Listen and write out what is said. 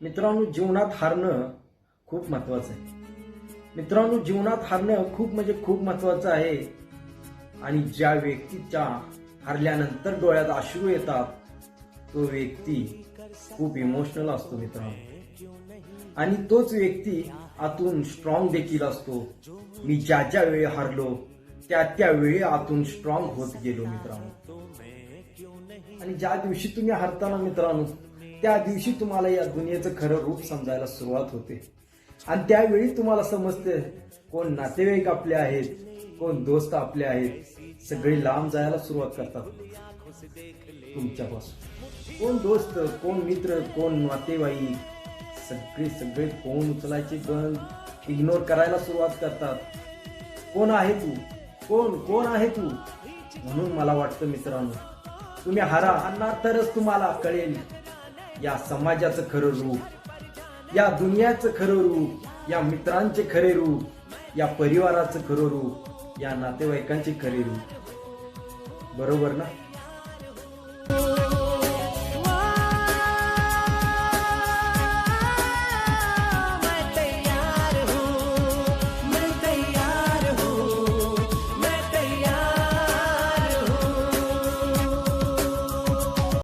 मित्रांनो जीवनात हारणं खूप महत्वाचं आहे. मित्रांनो जीवनात हारणं खूप म्हणजे खूप महत्वाचं आहे. आणि ज्या व्यक्तीच्या हारल्यानंतर डोळ्यात अश्रू येतात तो व्यक्ती खूप इमोशनल असतो मित्रांनो. आणि तोच व्यक्ती आतून स्ट्रॉंग देखील असतो. मी ज्या ज्या वेळी हारलो त्या त्या वेळी आतून स्ट्रॉंग होत गेलो मित्रांनो. आणि ज्या दिवशी तुम्ही हारताना मित्रांनो त्या दिवशी तुम्हाला या दुनियेचं खरं रूप समजायला सुरुवात होते. आणि त्यावेळी तुम्हाला समजते कोण नातेवाईक आपले आहेत कोण दोस्त आपले आहेत सगळे लांब जायला सुरुवात करतात. तुमच्यापासून. कोण दोस्त कोण मित्र कोण नातेवाईक सगळे सगळे फोन उचलायचे पण इग्नोर करायला सुरुवात करतात. कोण आहे तू? कोण कोण आहे तू? म्हणून मला वाटतं मित्रांनो तुम्ही हारा हारणार तरच तुम्हाला कळेल. या समाजाचं खरं रूप या दुनियाचं खरं रूप या मित्रांचे खरे रूप या परिवाराचं खरं रूप या नातेवाईकांचे खरे रूप. बरोबर ना?